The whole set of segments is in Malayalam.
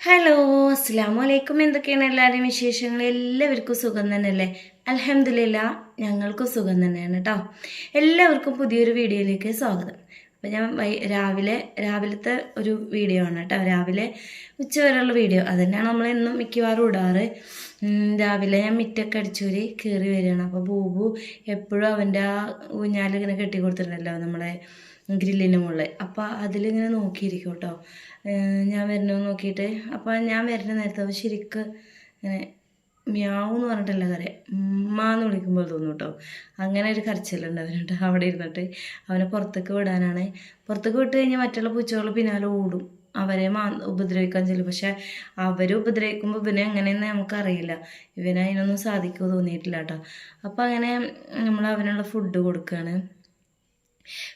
ഹലോ അസ്സാം വലൈക്കും എന്തൊക്കെയാണ് എല്ലാവരുടെയും വിശേഷങ്ങൾ? എല്ലാവർക്കും സുഖം തന്നെയല്ലേ? അലഹമില്ല ഞങ്ങൾക്കും സുഖം തന്നെയാണ് കേട്ടോ എല്ലാവർക്കും പുതിയൊരു വീഡിയോയിലേക്ക് സ്വാഗതം. അപ്പോൾ ഞാൻ വൈ രാവിലെ രാവിലത്തെ ഒരു വീഡിയോ ആണ് കേട്ടോ രാവിലെ ഉച്ചവരെയുള്ള വീഡിയോ. അത് തന്നെയാണ് നമ്മൾ മിക്കവാറും ഇടാറ്. രാവിലെ ഞാൻ മിറ്റൊക്കെ അടിച്ചൂരി കയറി വരികയാണ്. അപ്പോൾ ബൂബു എപ്പോഴും അവന്റെ ആ ഊഞ്ഞാലിങ്ങനെ കെട്ടി കൊടുത്തിട്ടുണ്ടല്ലോ നമ്മളെ ഗ്രില്ലിന്റെ മുകളിൽ. അപ്പോൾ അതിലിങ്ങനെ നോക്കിയിരിക്കും കേട്ടോ. ഞാൻ വരുന്നത് നോക്കിയിട്ട്. അപ്പോൾ ഞാൻ വരുന്ന നേരത്തെ അവൻ ശരിക്ക് ഇങ്ങനെ മ്യാവ് എന്ന് പറഞ്ഞിട്ടല്ല കറി ഉമ്മ എന്ന് വിളിക്കുമ്പോൾ തോന്നും കേട്ടോ. അങ്ങനെ ഒരു കരച്ചിലുണ്ട് അവനുണ്ട് അവിടെ ഇരുന്നിട്ട്. അവനെ പുറത്തേക്ക് വിടാനാണ്. പുറത്തേക്ക് വിട്ട് കഴിഞ്ഞാൽ മറ്റുള്ള പൂച്ചകൾ പിന്നാലെ ഓടും. അവരെ മാ ഉപദ്രവിക്കാൻ ചെല്ലും. പക്ഷെ അവർ ഉപദ്രവിക്കുമ്പോൾ ഇവനെ എങ്ങനെയെന്ന് നമുക്കറിയില്ല. ഇവനെ അതിനൊന്നും സാധിക്കുമോ തോന്നിയിട്ടില്ല കേട്ടോ. അപ്പോൾ അങ്ങനെ നമ്മൾ അവനുള്ള ഫുഡ് കൊടുക്കുകയാണ്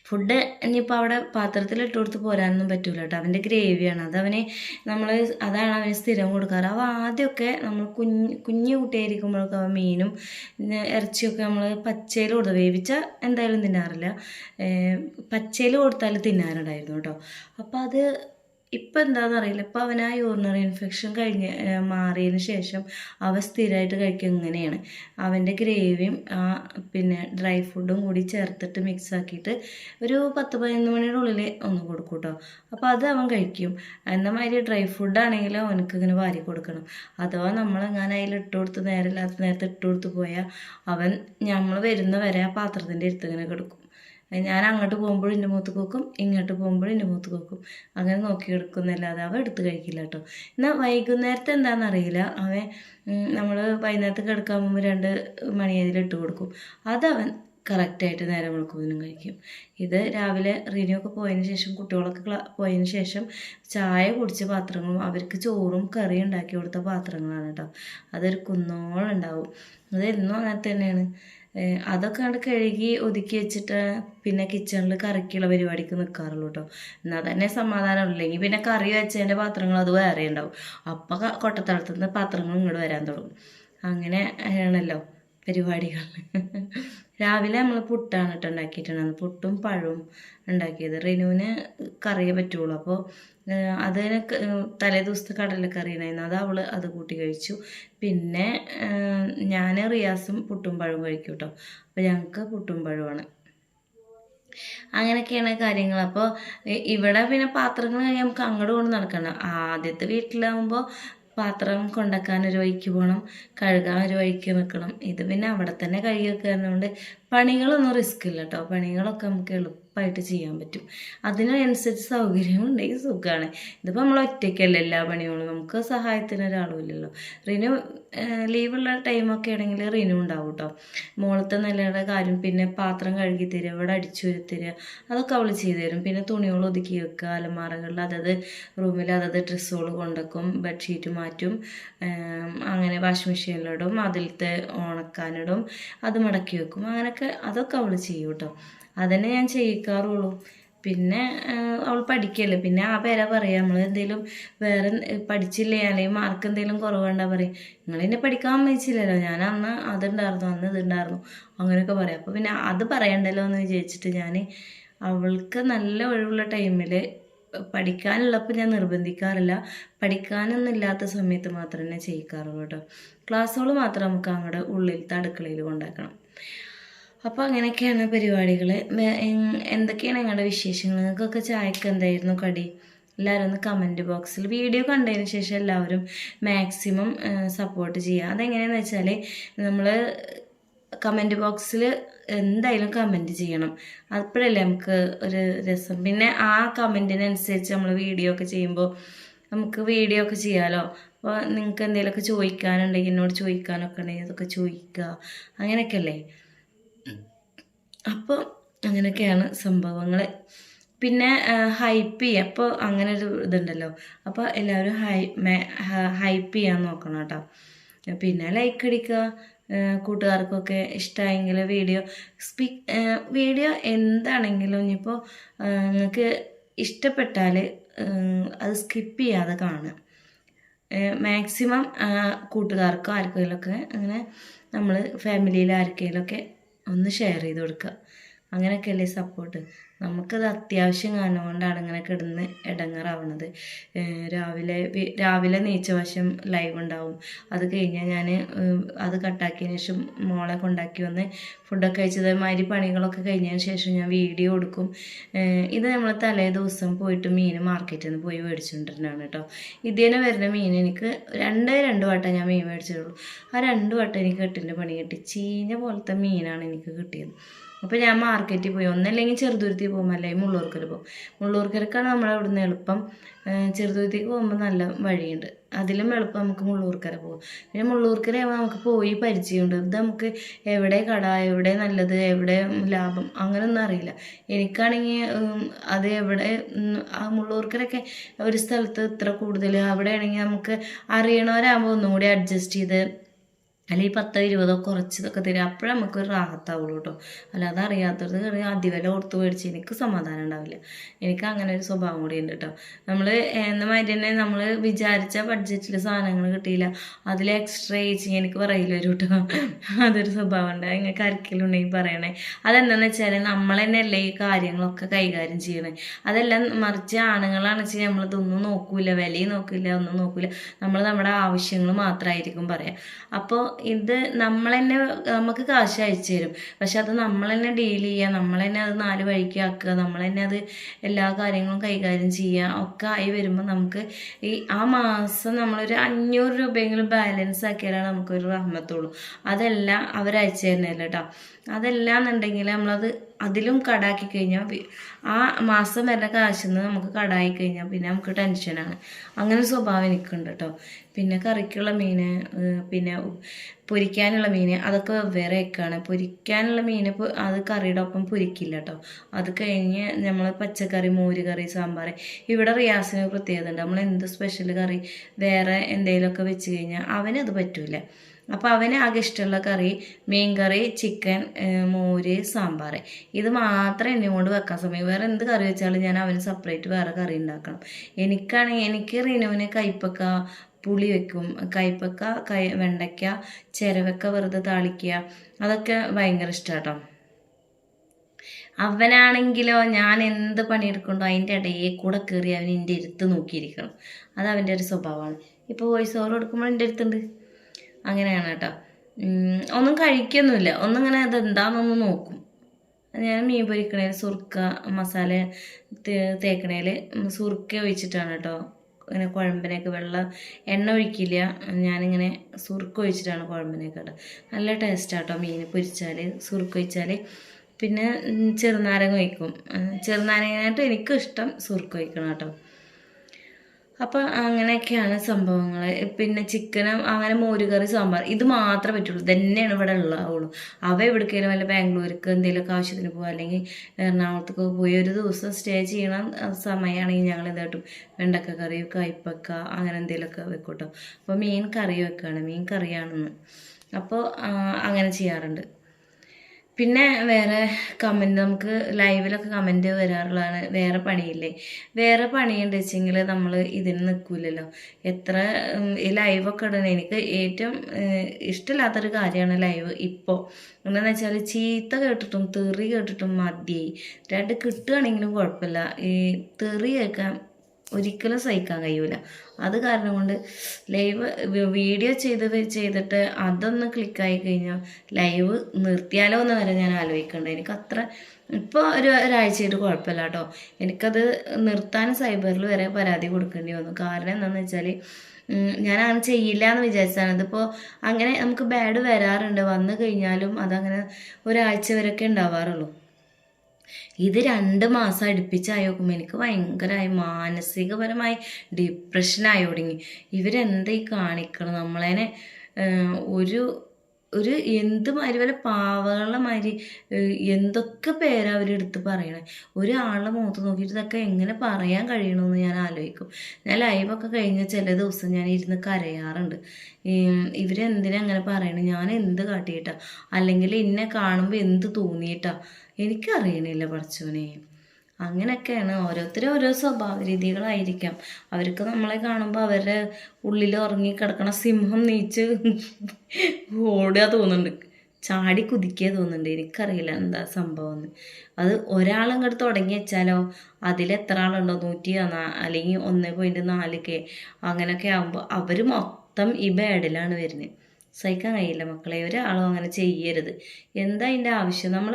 ഫുഡ് ഇനിയിപ്പോൾ അവിടെ പാത്രത്തിൽ ഇട്ട് കൊടുത്ത് പോരാനൊന്നും പറ്റൂല കേട്ടോ. അവന്റെ ഗ്രേവിയാണ് അത് അവന് നമ്മൾ അതാണ് അവന് സ്ഥിരം കൊടുക്കാറ്. അവ ആദ്യമൊക്കെ നമ്മൾ കുഞ്ഞ് കുഞ്ഞു കുട്ടിയായിരിക്കുമ്പോഴൊക്കെ അവൻ മീനും ഇറച്ചിയൊക്കെ നമ്മൾ പച്ചയിൽ കൊടുത്ത് വേവിച്ച എന്തായാലും തിന്നാറില്ല. പച്ചയിൽ കൊടുത്താൽ തിന്നാറുണ്ടായിരുന്നു കേട്ടോ. അപ്പോൾ അത് ഇപ്പം എന്താണെന്ന് അറിയില്ല. ഇപ്പം അവൻ ആ യൂറിനറി ഇൻഫെക്ഷൻ കഴിഞ്ഞ് മാറിയതിന് ശേഷം അവ സ്ഥിരമായിട്ട് കഴിക്കുക ഇങ്ങനെയാണ്. അവന്റെ ഗ്രേവിയും ആ പിന്നെ ഡ്രൈ ഫുഡും കൂടി ചേർത്തിട്ട് മിക്സ് ആക്കിയിട്ട് ഒരു പത്ത് പതിനൊന്ന് മണിയുടെ ഉള്ളിൽ ഒന്ന് കൊടുക്കും കേട്ടോ അപ്പോൾ അത് അവൻ കഴിക്കും. എന്നമാതിരി ഡ്രൈ ഫുഡാണെങ്കിൽ അവനക്ക് ഇങ്ങനെ വാരി കൊടുക്കണം. അഥവാ നമ്മൾ അങ്ങനെ അതിൽ ഇട്ട് കൊടുത്ത് നേരമില്ലാത്ത നേരത്തെ ഇട്ട് കൊടുത്ത് പോയാൽ അവൻ നമ്മൾ വരുന്ന വരെ ആ പാത്രത്തിന്റെ അടുത്ത് ഇങ്ങനെ കിടക്കും. ഞാൻ അങ്ങോട്ട് പോകുമ്പോഴും എന്റെ മുഖത്ത് കോക്കും ഇങ്ങോട്ട് പോകുമ്പോഴും എന്റെ മുഖത്ത് കോക്കും. അങ്ങനെ നോക്കി എടുക്കുന്നല്ലാതെ അവ എടുത്ത് കഴിക്കില്ല കേട്ടോ. എന്നാൽ വൈകുന്നേരത്തെ എന്താണെന്ന് അറിയില്ല. അവൻ നമ്മൾ വൈകുന്നേരത്ത് കിടക്കാൻ പോകുമ്പോൾ രണ്ട് മണിയതിൽ ഇട്ട് കൊടുക്കും. അതവൻ കറക്റ്റായിട്ട് നേരം വെളുക്കുമ്പോഴും കഴിക്കും. ഇത് രാവിലെ റീനിയൊക്കെ പോയതിന് ശേഷം കുട്ടികളൊക്കെ പോയതിന് ശേഷം ചായ കുടിച്ച പാത്രങ്ങളും അവർക്ക് ചോറും കറിയും ഉണ്ടാക്കി കൊടുത്ത പാത്രങ്ങളാണ് കേട്ടോ. അതൊരു കുന്നോളം ഉണ്ടാവും. അത് എന്നും അങ്ങനെ തന്നെയാണ്. അതൊക്കെ അവിടെ കഴുകി ഒതുക്കി വെച്ചിട്ട് പിന്നെ കിച്ചണിൽ കറിക്കുള്ള പരിപാടിക്ക് നിൽക്കാറുള്ളൂ കേട്ടോ എന്നാൽ തന്നെ സമാധാനം. ഇല്ലെങ്കിൽ പിന്നെ കറി വെച്ചതിന്റെ പാത്രങ്ങൾ അത് വേറെ ഉണ്ടാവും അപ്പം കൊട്ടത്തളത്തു നിന്ന് പാത്രങ്ങൾ ഇങ്ങോട്ട് വരാൻ തുടങ്ങും. അങ്ങനെ ആണല്ലോ പരിപാടികൾ. രാവിലെ നമ്മൾ പുട്ടാണ് കേട്ടോ ഉണ്ടാക്കിയിട്ടുണ്ടായിരുന്നത് പുട്ടും പഴവും ഉണ്ടാക്കിയത് റിനുവിന് കറിയേ പറ്റുള്ളൂ. അപ്പോൾ അതിന് തലേ ദിവസത്തെ കടലക്കറി ഉണ്ടായിരുന്നു അത് അവൾ അത് കൂട്ടി കഴിച്ചു. പിന്നെ ഞാൻ റിയാസും പുട്ടും പഴവും കഴിക്കും കേട്ടോ അപ്പോൾ ഞങ്ങൾക്ക് പുട്ടും പഴവുമാണ്. അങ്ങനെയൊക്കെയാണ് കാര്യങ്ങൾ. അപ്പോൾ ഇവിടെ പിന്നെ പാത്രങ്ങൾ നമുക്ക് അങ്ങോട്ട് കൊണ്ട് നടക്കണം. ആദ്യത്തെ വീട്ടിലാവുമ്പോൾ പാത്രം കൊണ്ടാക്കാൻ ഒരു വഴിക്ക് പോകണം കഴുകാൻ ഒരു വഴിക്ക് നിൽക്കണം ഇത് പിന്നെ അവിടെ തന്നെ കഴുകി വെക്കുന്നതുകൊണ്ട് പണികളൊന്നും റിസ്ക് ഇല്ല കേട്ടോ പണികളൊക്കെ നമുക്ക് എളുപ്പമായിട്ട് ചെയ്യാൻ പറ്റും. അതിനനുസരിച്ച് സൗകര്യം ഉണ്ടെങ്കിൽ സുഖമാണ് ഇതിപ്പോൾ നമ്മൾ ഒറ്റയ്ക്കല്ല എല്ലാ പണികളും നമുക്ക് സഹായത്തിന് ഒരാളുമില്ലല്ലോ റിനു ലീവുള്ള ടൈമൊക്കെ ആണെങ്കിൽ റിനു ഉണ്ടാവും കേട്ടോ മോളത്തെ നിലയുടെ കാര്യം. പിന്നെ പാത്രം കഴുകി തരിക ഇവിടെ അടിച്ചു വരുത്തരിക. അതൊക്കെ അവൾ ചെയ്തു തരും. പിന്നെ തുണികൾ ഒതുക്കി വെക്കുക അലമാറകളിൽ അതത് റൂമിൽ അതത് ഡ്രസ്സുകൾ കൊണ്ടുവെക്കും ബെഡ്ഷീറ്റ് മാറ്റും അങ്ങനെ വാഷിംഗ് മെഷീനിലിടും അതിലത്തെ ഉണക്കാനിടും അത് മടക്കി വെക്കും. അങ്ങനെയൊക്കെ അതൊക്കെ അവൾ ചെയ്യും കേട്ടോ അതന്നെ ഞാൻ ചെയ്യിക്കാറുള്ളൂ. പിന്നെ അവൾ പഠിക്കല്ലേ. പിന്നെ ആ പേര പറയാം നമ്മൾ എന്തെങ്കിലും വേറെ പഠിച്ചില്ലേ അല്ലെങ്കിൽ മാർക്ക് എന്തെങ്കിലും കുറവുണ്ടാ പറയും. നിങ്ങൾ എന്നെ പഠിക്കാൻ വെച്ചില്ലല്ലോ ഞാൻ അന്ന് അതുണ്ടായിരുന്നു അന്ന് ഇതുണ്ടായിരുന്നു അങ്ങനെയൊക്കെ പറയാം. അപ്പോൾ പിന്നെ അത് പറയണ്ടല്ലോ എന്ന് വിചാരിച്ചിട്ട് ഞാൻ അവൾക്ക് നല്ല ഒഴിവുള്ള ടൈമിൽ പഠിക്കാനുള്ളപ്പോൾ ഞാൻ നിർബന്ധിക്കാറില്ല. പഠിക്കാനൊന്നും ഇല്ലാത്ത സമയത്ത് മാത്രമേ ചെയ്യിക്കാറുള്ളൂ കേട്ടോ. ക്ലാസ്സുകൾ മാത്രം നമുക്ക് അങ്ങോട്ട് ഉള്ളിലത്തെ അടുക്കളയിൽ കൊണ്ടാക്കണം. അപ്പോൾ അങ്ങനെയൊക്കെയാണ് പരിപാടികൾ എന്തൊക്കെയാണ് നിങ്ങളുടെ വിശേഷങ്ങൾ നിങ്ങൾക്കൊക്കെ ചായക്ക് എന്തായിരുന്നു കടി? എല്ലാവരും ഒന്ന് കമന്റ് ബോക്സിൽ വീഡിയോ കണ്ടതിന് ശേഷം എല്ലാവരും മാക്സിമം സപ്പോർട്ട് ചെയ്യുക. അതെങ്ങനെയാണെന്ന് വെച്ചാൽ നമ്മൾ കമന്റ് ബോക്സിൽ എന്തായാലും കമന്റ് ചെയ്യണം. അപ്പോഴല്ലേ നമുക്ക് ഒരു രസം. പിന്നെ ആ കമന്റിനനുസരിച്ച് നമ്മൾ വീഡിയോ ഒക്കെ ചെയ്യുമ്പോൾ നമുക്ക് വീഡിയോ ഒക്കെ ചെയ്യാമല്ലോ അപ്പോൾ നിങ്ങൾക്ക് എന്തെങ്കിലുമൊക്കെ ചോദിക്കാനുണ്ടെങ്കിൽ എന്നോട് ചോദിക്കാനൊക്കെ ഉണ്ടെങ്കിൽ അതൊക്കെ ചോദിക്കുക. അങ്ങനെയൊക്കെ അല്ലേ? അപ്പോൾ അങ്ങനെയൊക്കെയാണ് സംഭവങ്ങൾ പിന്നെ ഹൈപ്പ് ചെയ്യുക അപ്പോൾ അങ്ങനെ ഒരു ഇതുണ്ടല്ലോ. അപ്പോൾ എല്ലാവരും ഹൈ ഹൈപ്പ് ചെയ്യാൻ നോക്കണം കേട്ടോ. പിന്നെ ലൈക്ക് അടിക്കുക. കൂട്ടുകാർക്കൊക്കെ ഇഷ്ടമായെങ്കിൽ വീഡിയോ സ്പീ വീഡിയോ എന്താണെങ്കിലും ഇനിയിപ്പോൾ നിങ്ങൾക്ക് ഇഷ്ടപ്പെട്ടാൽ അത് സ്കിപ്പ് ചെയ്യാതെ കാണുക. മാക്സിമം കൂട്ടുകാർക്കോ ആർക്കെങ്കിലുമൊക്കെ അങ്ങനെ നമ്മൾ ഫാമിലിയിൽ ആർക്കെങ്കിലുമൊക്കെ ഒന്ന് ഷെയർ ചെയ്ത് കൊടുക്കുക അങ്ങനെയൊക്കെയല്ലേ സപ്പോർട്ട് നമുക്കത് അത്യാവശ്യം കാരണം ഇങ്ങനെ കിടന്ന് ഇടങ്ങറാവണത് രാവിലെ രാവിലെ നീച്ച വശം ലൈവ് ഉണ്ടാവും. അത് കഴിഞ്ഞാൽ ഞാൻ അത് കട്ടാക്കിയതിന് ശേഷം മോളെ കൊണ്ടാക്കി വന്ന് ഫുഡൊക്കെ കഴിച്ചത് മാതിരി പണികളൊക്കെ കഴിഞ്ഞതിന് ശേഷം ഞാൻ വീഡിയോ എടുക്കും. ഇത് നമ്മൾ തലേ ദിവസം പോയിട്ട് മീൻ മാർക്കറ്റിൽ നിന്ന് പോയി മേടിച്ചുകൊണ്ടിരുന്നതാണ് കേട്ടോ ഇതിന് വരുന്ന മീൻ എനിക്ക് രണ്ടേ രണ്ട് വട്ടം ഞാൻ മീൻ മേടിച്ചിട്ടുള്ളൂ. ആ രണ്ട് വട്ടം എനിക്ക് കെട്ടിന്റെ പണി കിട്ടി. ചീഞ്ഞ പോലത്തെ മീനാണ് എനിക്ക് കിട്ടിയത്. അപ്പോൾ ഞാൻ മാർക്കറ്റിൽ പോയി. ഒന്നല്ലെങ്കിൽ ചെറുതുരുത്തി പോകും അല്ലെങ്കിൽ മുള്ളൂർക്കൽ പോകും. മുള്ളൂർക്കരക്കാണ് നമ്മളെ ഇവിടുന്ന് എളുപ്പം. ചെറുതുരുത്തിക്ക് പോകുമ്പോൾ നല്ല വഴിയുണ്ട്. അതിലും എളുപ്പം നമുക്ക് മുള്ളൂർക്കര പോകും പിന്നെ മുള്ളൂർക്കരയാകുമ്പോൾ നമുക്ക് പോയി പരിചയമുണ്ട്. ഇത് നമുക്ക് എവിടെ കട എവിടെ നല്ലത് എവിടെ ലാഭം അങ്ങനെയൊന്നും അറിയില്ല. എനിക്കാണെങ്കിൽ അത് എവിടെ ആ മുള്ളൂർക്കരൊക്കെ ഒരു സ്ഥലത്ത് ഇത്ര കൂടുതൽ അവിടെയാണെങ്കിൽ നമുക്ക് അറിയണവരാകുമ്പോൾ ഒന്നും കൂടി അഡ്ജസ്റ്റ് ചെയ്ത് അല്ലെങ്കിൽ പത്തോ ഇരുപതോ കുറച്ചതൊക്കെ തരും. അപ്പോഴേ നമുക്കൊരു റാഹത്താവുള്ളൂ കേട്ടോ അല്ലാതെ അറിയാത്തത് കയറി അതിവില ഓർത്ത് മേടിച്ച് എനിക്ക് സമാധാനം ഉണ്ടാവില്ല. എനിക്ക് അങ്ങനെ ഒരു സ്വഭാവം കൂടി ഉണ്ട് കേട്ടോ നമ്മൾ എന്ന മാതിരി തന്നെ നമ്മൾ വിചാരിച്ച ബഡ്ജറ്റിൽ സാധനങ്ങൾ കിട്ടിയില്ല. അതിൽ എക്സ്ട്രാ ചേച്ചി എനിക്ക് പറയില്ല ഒരു കേട്ടോ അതൊരു സ്വഭാവം ഉണ്ട്. നിങ്ങൾക്ക് ആർക്കെങ്കിലും പറയണേ. അതെന്താണെന്ന് വെച്ചാൽ നമ്മൾ തന്നെയല്ലേ ഈ കാര്യങ്ങളൊക്കെ കൈകാര്യം ചെയ്യണേ? അതെല്ലാം മറിച്ച് ആണുങ്ങളാണെന്ന് വെച്ചാൽ നമ്മളിതൊന്നും നോക്കൂല വിലയും നോക്കില്ല ഒന്നും നോക്കില്ല നമ്മൾ നമ്മുടെ ആവശ്യങ്ങൾ മാത്രമായിരിക്കും പറയാം. അപ്പോൾ ഇത് നമ്മൾ തന്നെ നമുക്ക് കാശ് അയച്ചു തരും. പക്ഷെ അത് നമ്മൾ തന്നെ ഡീൽ ചെയ്യുക നമ്മൾ തന്നെ അത് നാല് വഴിക്ക് ആക്കുക നമ്മൾ തന്നെ അത് എല്ലാ കാര്യങ്ങളും കൈകാര്യം ചെയ്യുക ഒക്കെ ആയി വരുമ്പോൾ നമുക്ക് ഈ ആ മാസം നമ്മളൊരു അഞ്ഞൂറ് രൂപയെങ്കിലും ബാലൻസ് ആക്കിയാലാണ് നമുക്കൊരു റഹ്മത്തുള്ളൂ. അതെല്ലാം അവരയച്ചു തരുന്നില്ല കേട്ടോ അതെല്ലാം എന്നുണ്ടെങ്കിൽ നമ്മളത് അതിലും കടാക്കി കഴിഞ്ഞാൽ ആ മാസം വരുന്ന കാശിൽ നിന്ന് നമുക്ക് കടായി കഴിഞ്ഞാൽ പിന്നെ നമുക്ക് ടെൻഷനാണ് അങ്ങനെ സ്വഭാവം എനിക്കുണ്ട് കേട്ടോ പിന്നെ കറിക്കുള്ള മീൻ പിന്നെ പൊരിക്കാനുള്ള മീൻ അതൊക്കെ വെവ്വേറെ വെക്കാണ് പൊരിക്കാനുള്ള മീൻ അത് കറിയുടെ ഒപ്പം പൊരിക്കില്ല കേട്ടോ അത് കഴിഞ്ഞ് നമ്മൾ പച്ചക്കറി മോര് കറി സാമ്പാർ. ഇവിടെ റിയാസിന് പ്രത്യേകത ഉണ്ട്. നമ്മൾ എന്ത് സ്പെഷ്യൽ കറി വേറെ എന്തെങ്കിലുമൊക്കെ വെച്ച് കഴിഞ്ഞാൽ അവനത് പറ്റൂല. അപ്പോൾ അവന് ആകെ ഇഷ്ടമുള്ള കറി മീൻ കറി ചിക്കൻ മോര് സാമ്പാർ ഇത് മാത്രമേ എന്നെ കൊണ്ട് വെക്കാൻ സമയം. വേറെ എന്ത് കറി വെച്ചാലും ഞാൻ അവന് സെപ്പറേറ്റ് വേറെ കറി ഉണ്ടാക്കണം. എനിക്കാണെങ്കിൽ എനിക്ക് റിനുവിന് കൈപ്പക്ക പുളി വെക്കും. കൈപ്പക്ക കൈ വെണ്ടയ്ക്ക ചിരവക്ക വെറുതെ താളിക്കുക. അതൊക്കെ ഭയങ്കര ഇഷ്ടമാട്ടോ അവനാണെങ്കിലോ ഞാൻ എന്ത് പണിയെടുക്കണ്ടോ അതിന്റെ ഇടയിൽ കൂടെ കയറി അവൻ എന്റെ ഇരുത്ത് നോക്കിയിരിക്കണം. അത് അവന്റെ ഒരു സ്വഭാവമാണ്. ഇപ്പോൾ വോയിസ് ഓവർ കൊടുക്കുമ്പോൾ എന്റെ അടുത്തുണ്ട്. അങ്ങനെയാണ് കേട്ടോ ഒന്നും കഴിക്കൊന്നുമില്ല ഒന്നിങ്ങനെ അത് എന്താണെന്നൊന്ന് നോക്കും ഞാൻ മീൻ പൊരിക്കണേൽ സുർക്ക മസാല തേക്കണേൽ സുർക്ക ഒഴിച്ചിട്ടാണ് കേട്ടോ ഇങ്ങനെ കുഴമ്പിനൊക്കെ വെള്ളം എണ്ണ ഒഴിക്കില്ല. ഞാനിങ്ങനെ സുർക്ക ഒഴിച്ചിട്ടാണ് കുഴമ്പിനൊക്കെ കേട്ടോ നല്ല ടേസ്റ്റാട്ടോ മീൻ പൊരിച്ചാൽ സുർക്ക ഒഴിച്ചാൽ പിന്നെ ചെറുനാരങ്ങ ഒഴിക്കും. ചെറുനാരങ്ങനായിട്ട് എനിക്കും ഇഷ്ടം സുർക്ക ഒഴിക്കണം കേട്ടോ അപ്പോൾ അങ്ങനെയൊക്കെയാണ് സംഭവങ്ങൾ പിന്നെ ചിക്കനും അങ്ങനെ മോരുകറി സാമ്പാർ. ഇത് മാത്രമേ പറ്റുള്ളൂ. തന്നെയാണ് ഇവിടെ ഉള്ളാവുള്ളൂ. അവ എവിടേക്കെങ്കിലും വല്ല ബാംഗ്ലൂർക്ക് എന്തെങ്കിലുമൊക്കെ ആവശ്യത്തിന് പോകുക അല്ലെങ്കിൽ എറണാകുളത്തേക്ക് പോയി ഒരു ദിവസം സ്റ്റേ ചെയ്യണ സമയമാണെങ്കിൽ ഞങ്ങൾ എന്തായിട്ടും വെണ്ടക്ക കറി കയ്പ്പക്ക അങ്ങനെ എന്തെങ്കിലുമൊക്കെ വെക്കൂട്ടോ കേട്ടോ. അപ്പോൾ മീൻ കറി വെക്കുകയാണ് മീൻ കറിയാണെന്ന്. അപ്പോൾ അങ്ങനെ ചെയ്യാറുണ്ട്. പിന്നെ വേറെ കമന്റ് നമുക്ക് ലൈവിലൊക്കെ കമന്റ് വരാറുള്ളതാണ്. വേറെ പണിയില്ലേ? വേറെ പണിയുണ്ട് വെച്ചെങ്കിൽ നമ്മൾ ഇതിന് നിൽക്കില്ലല്ലോ എത്ര ഈ ലൈവൊക്കെ ഇടണം. എനിക്ക് ഏറ്റവും ഇഷ്ടമില്ലാത്തൊരു കാര്യമാണ് ലൈവ് ഇപ്പോൾ എന്താണെന്ന് വെച്ചാൽ ചീത്ത കേട്ടിട്ടും തെറി കേട്ടിട്ടും മതിയായി. രണ്ട് കിട്ടുകയാണെങ്കിലും കുഴപ്പമില്ല. ഈ തെറി കേൾക്കാൻ ഒരിക്കലും സഹിക്കാൻ കഴിയൂല. അത് കാരണം കൊണ്ട് ലൈവ് വീഡിയോ ചെയ്ത് ചെയ്തിട്ട് അതൊന്ന് ക്ലിക്കായി കഴിഞ്ഞാൽ ലൈവ് നിർത്തിയാലോ എന്ന് വരെ ഞാൻ ആലോചിക്കേണ്ടത് എനിക്ക് അത്ര ഇപ്പോൾ ഒരു ഒരാഴ്ചയായിട്ട് കുഴപ്പമില്ല കേട്ടോ. എനിക്കത് നിർത്താൻ സൈബറിൽ വരെ പരാതി കൊടുക്കേണ്ടി വന്നു. കാരണം എന്താണെന്ന് വെച്ചാൽ ഞാൻ അങ്ങനെ ചെയ്യില്ല എന്ന് വിചാരിച്ചതാണ്. ഇതിപ്പോൾ അങ്ങനെ നമുക്ക് ബാഡ് വരാറുണ്ട്. വന്നു കഴിഞ്ഞാലും അതങ്ങനെ ഒരാഴ്ച വരെയൊക്കെ ഉണ്ടാവാറുള്ളൂ. ഇത് രണ്ട് മാസം അടുപ്പിച്ചായി നോക്കുമ്പോൾ എനിക്ക് ഭയങ്കരമായി മാനസികപരമായി ഡിപ്രഷനായി തുടങ്ങി ഇവരെന്താ ഈ കാണിക്കണം നമ്മളതിനെ ഒരു ഒരു എന്ത് മാതിരി വല്ല പാവകളുടെ മാതിരി എന്തൊക്കെ പേരാ അവരെടുത്ത് പറയണേ? ഒരാളുടെ മുഖത്ത് നോക്കിയിട്ട് ഇതൊക്കെ എങ്ങനെ പറയാൻ കഴിയണമെന്ന് ഞാൻ ആലോചിക്കും. ഞാൻ ലൈവൊക്കെ കഴിഞ്ഞ ചില ദിവസം ഞാൻ ഇരുന്ന് കരയാറുണ്ട്. ഇവരെന്തിനാ അങ്ങനെ പറയണേ? ഞാൻ എന്ത് കാട്ടിയിട്ടാ? അല്ലെങ്കിൽ എന്നെ കാണുമ്പോൾ എന്ത് തോന്നിയിട്ടാ? എനിക്കറിയണില്ല പഠിച്ചവനെ അങ്ങനെയൊക്കെയാണ് ഓരോരുത്തരും ഓരോ സ്വഭാവ രീതികളായിരിക്കാം അവർക്ക് നമ്മളെ കാണുമ്പോൾ അവരുടെ ഉള്ളിൽ ഉറങ്ങി കിടക്കണ സിംഹം നീച്ച് ഓടുക തോന്നുന്നുണ്ട്. ചാടി കുതിക്കുക തോന്നുന്നുണ്ട്. എനിക്കറിയില്ല എന്താ സംഭവം എന്ന്. അത് ഒരാളങ്ങോട്ട് തുടങ്ങി വെച്ചാലോ എത്ര ആളുണ്ടോ? നൂറ്റി അല്ലെങ്കിൽ ഒന്ന് പോയിന്റ് നാല് കെ അങ്ങനെയൊക്കെ ആകുമ്പോൾ അവർ മൊത്തം ഈ ബാഡിലാണ് വരുന്നത്. സഹിക്കാൻ കഴിയില്ല മക്കളെ. ഒരാളും അങ്ങനെ ചെയ്യരുത്. എന്താ അതിന്റെ ആവശ്യം? നമ്മൾ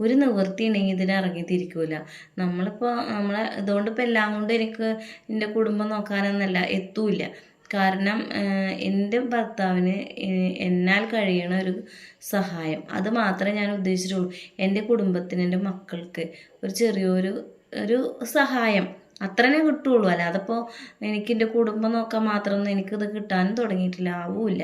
ഒരു നിവൃത്തി ഉണ്ടെങ്കിൽ ഇതിന് ഇറങ്ങി തിരിക്കൂല. നമ്മളിപ്പോൾ നമ്മളെ ഇതുകൊണ്ട് ഇപ്പോൾ എല്ലാം കൊണ്ട് എനിക്ക് എന്റെ കുടുംബം നോക്കാനൊന്നല്ല എത്തൂല കാരണം എന്റെ ഭർത്താവിന് എന്നാൽ കഴിയണ ഒരു സഹായം. അത് മാത്രമേ ഞാൻ ഉദ്ദേശിച്ചിട്ടുള്ളൂ. എന്റെ കുടുംബത്തിന് എന്റെ മക്കൾക്ക് ഒരു ചെറിയൊരു ഒരു സഹായം അത്രനെ കിട്ടുള്ളൂ. അല്ലാതെ ഇപ്പോൾ എനിക്ക് എന്റെ കുടുംബം നോക്കാൻ മാത്രമൊന്നും എനിക്കിത് കിട്ടാനും തുടങ്ങിയിട്ടില്ല. ആവൂല്ല.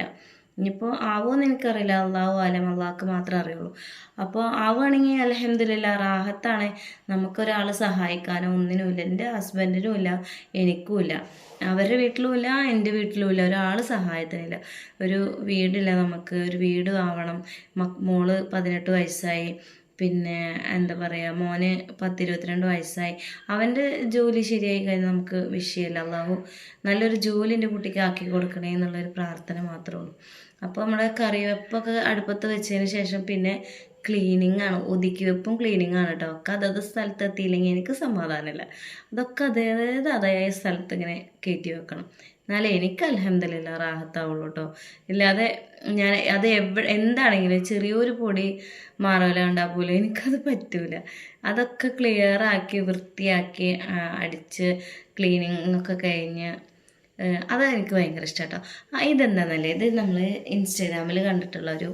ഇനിയിപ്പോൾ ആവുമെന്ന് എനിക്കറിയില്ല. അള്ളാഹു ആലം. അള്ളാഹ്ക്ക് മാത്രമേ അറിയുള്ളൂ. അപ്പോൾ ആവുകയാണെങ്കിൽ അലഹമില്ല റാഹത്താണ് നമുക്കൊരാൾ സഹായിക്കാനോ. ഒന്നിനുമില്ല. എന്റെ ഹസ്ബൻഡിനും ഇല്ല എനിക്കും ഇല്ല. അവരുടെ വീട്ടിലും ഇല്ല എന്റെ വീട്ടിലും ഇല്ല. ഒരാൾ സഹായത്തിനില്ല. ഒരു വീടില്ല നമുക്ക്. ഒരു വീട് ആവണം മോൾ പതിനെട്ട് വയസ്സായി. പിന്നെ എന്താ പറയുക മോന് പത്തിരുപത്തിരണ്ട് വയസ്സായി. അവന്റെ ജോലി ശരിയായി കഴിഞ്ഞാൽ നമുക്ക് വിഷയമില്ല. അള്ളാഹു നല്ലൊരു ജോലി എന്റെ കുട്ടിക്ക് ആക്കി കൊടുക്കണേ എന്നുള്ളൊരു പ്രാർത്ഥന മാത്രമേ ഉള്ളൂ. അപ്പോൾ നമ്മുടെ കറിവെപ്പൊക്കെ അടുപ്പത്ത് വെച്ചതിന് ശേഷം പിന്നെ ക്ലീനിങ് ആണ്. ഒതുക്കി വെപ്പും ക്ലീനിങ് ആണ് കേട്ടോ ഒക്കെ അതത് സ്ഥലത്ത് എത്തിയില്ലെങ്കിൽ എനിക്ക് സമാധാനമില്ല അതൊക്കെ അതേത് അതായ സ്ഥലത്ത് ഇങ്ങനെ കയറ്റി വെക്കണം. എന്നാലേ എനിക്ക് അലഹമില്ല റാഹത്താവുള്ളൂ കേട്ടോ ഇല്ലാതെ ഞാൻ അത് എവിടെ എന്താണെങ്കിലും ചെറിയൊരു പൊടി മാറല കണ്ടാൽ പോലും എനിക്കത് പറ്റൂല. അതൊക്കെ ക്ലിയർ ആക്കി വൃത്തിയാക്കി അടിച്ച് ക്ലീനിങ് ഒക്കെ കഴിഞ്ഞ് അതെനിക്ക് ഭയങ്കര ഇഷ്ടം കേട്ടോ ഇതെന്താണെന്നല്ലേ ഇത് നമ്മൾ ഇൻസ്റ്റാഗ്രാമിൽ കണ്ടിട്ടുള്ള ഒരു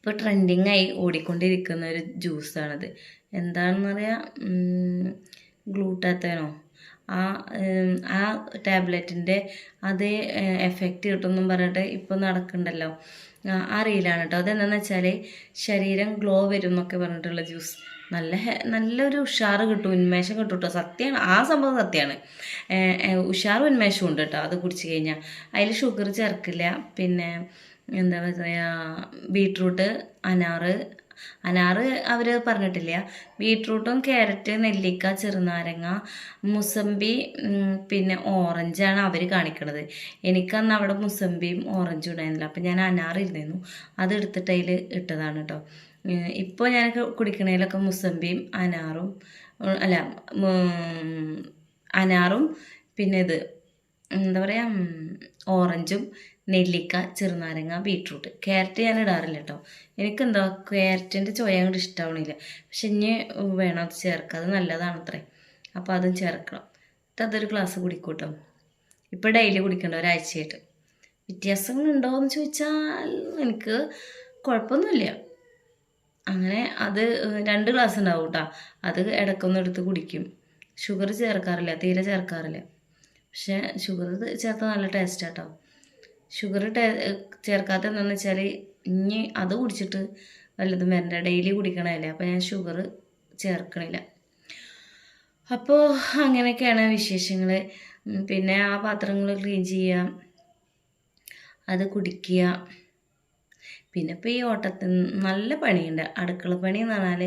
ഇപ്പോൾ ട്രെൻഡിങ് ആയി ഓടിക്കൊണ്ടിരിക്കുന്ന ഒരു ജ്യൂസാണത് എന്താണെന്ന് പറയാം ഗ്ലൂട്ടാത്തേനോ ആ ആ ടാബ്ലറ്റിന്റെ അതേ എഫക്റ്റ് കിട്ടുമെന്നും പറഞ്ഞിട്ട് ഇപ്പോൾ നടക്കണ്ടല്ലോ. റീലാണ് കേട്ടോ അതെന്താണെന്ന് വെച്ചാൽ ശരീരം ഗ്ലോ വരും എന്നൊക്കെ പറഞ്ഞിട്ടുള്ള ജ്യൂസ് നല്ല നല്ലൊരു ഉഷാർ കിട്ടും ഉന്മേഷം കിട്ടും കേട്ടോ സത്യമാണ് ആ സംഭവം സത്യമാണ് ഉഷാറും ഉന്മേഷവും ഉണ്ട് കേട്ടോ അത് കുടിച്ച് കഴിഞ്ഞാൽ അതിൽ ഷുഗർ ചേർക്കില്ല പിന്നെ എന്താ പറയുക ബീട്രൂട്ട് അനാറ്. അനാറ് അവർ പറഞ്ഞിട്ടില്ല. ബീട്രൂട്ടും ക്യാരറ്റ് നെല്ലിക്ക ചെറുനാരങ്ങ മുസമ്പി പിന്നെ ഓറഞ്ചാണ് അവർ കാണിക്കണത്. എനിക്കന്ന് അവിടെ മുസമ്പിയും ഓറഞ്ചും ഉണ്ടായിരുന്നില്ല. അപ്പം ഞാൻ അനാറിരുന്നു അത് എടുത്തിട്ട് അതിൽ ഇട്ടതാണ് കേട്ടോ ഇപ്പോൾ ഞാൻ കുടിക്കണതിലൊക്കെ മുസമ്പിയും അനാറും അല്ല അനാറും പിന്നെ ഇത് എന്താ പറയുക ഓറഞ്ചും നെല്ലിക്ക ചെറുനാരങ്ങ ബീട്രൂട്ട്. ക്യാരറ്റ് ഞാൻ ഇടാറില്ല കേട്ടോ എനിക്കെന്താ ക്യാരറ്റിന്റെ ചോയ അങ്ങോട്ട് ഇഷ്ടമാവണില്ല പക്ഷെ ഇനി വേണം അത് ചേർക്കുക അത് നല്ലതാണ് അത്രേ അപ്പോൾ അതും ചേർക്കണം. എന്നിട്ട് അതൊരു ഗ്ലാസ് കുടിക്കൂട്ടോ. ഇപ്പോൾ ഡെയിലി കുടിക്കണ്ട ഒരാഴ്ചയായിട്ട്. വ്യത്യാസങ്ങളുണ്ടോ എന്ന് ചോദിച്ചാൽ എനിക്ക് കുഴപ്പമൊന്നുമില്ല. അങ്ങനെ അത് രണ്ട് ഗ്ലാസ് ഉണ്ടാവും കേട്ടോ അത് ഇടക്കൊന്നെടുത്ത് കുടിക്കും. ഷുഗർ ചേർക്കാറില്ല തീരെ ചേർക്കാറില്ല. പക്ഷേ ഷുഗർ ചേർത്ത നല്ല ടേസ്റ്റ് കേട്ടോ ഷുഗർ ടേ ചേർക്കാത്ത എന്താണെന്ന് വെച്ചാൽ ഇനി അത് കുടിച്ചിട്ട് വല്ലതും വരണ്ട. ഡെയിലി കുടിക്കണമല്ലേ അപ്പോൾ ഞാൻ ഷുഗർ ചേർക്കണില്ല. അപ്പോൾ അങ്ങനെയൊക്കെയാണ് വിശേഷങ്ങൾ പിന്നെ ആ പാത്രങ്ങൾ ക്ലീൻ ചെയ്യുക അത് കുടിക്കുക. പിന്നെ ഇപ്പോൾ ഈ ഓട്ടത്തിൽ നല്ല പണിയുണ്ട്. അടുക്കള പണി എന്ന് പറഞ്ഞാൽ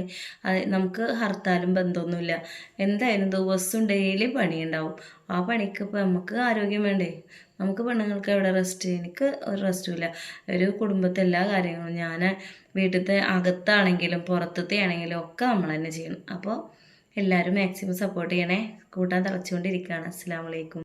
അത് നമുക്ക് ഹർത്താലും ബന്ധമൊന്നുമില്ല. എന്തായാലും ദിവസവും ഡെയിലി പണിയുണ്ടാവും. ആ പണിക്ക് ഇപ്പോൾ നമുക്ക് ആരോഗ്യം വേണ്ടേ? നമുക്ക് പെണ്ണുങ്ങൾക്ക് എവിടെ റെസ്റ്റ് എനിക്ക് ഒരു റെസ്റ്റും ഇല്ല. ഒരു കുടുംബത്തെ എല്ലാ കാര്യങ്ങളും ഞാൻ വീട്ടിലത്തെ അകത്താണെങ്കിലും പുറത്തത്തെ ആണെങ്കിലും ഒക്കെ നമ്മൾ തന്നെ ചെയ്യണം. അപ്പോൾ എല്ലാവരും മാക്സിമം സപ്പോർട്ട് ചെയ്യണേ. കൂട്ടാൻ തിളച്ചുകൊണ്ടിരിക്കുകയാണ്. അസ്സാം വലൈക്കും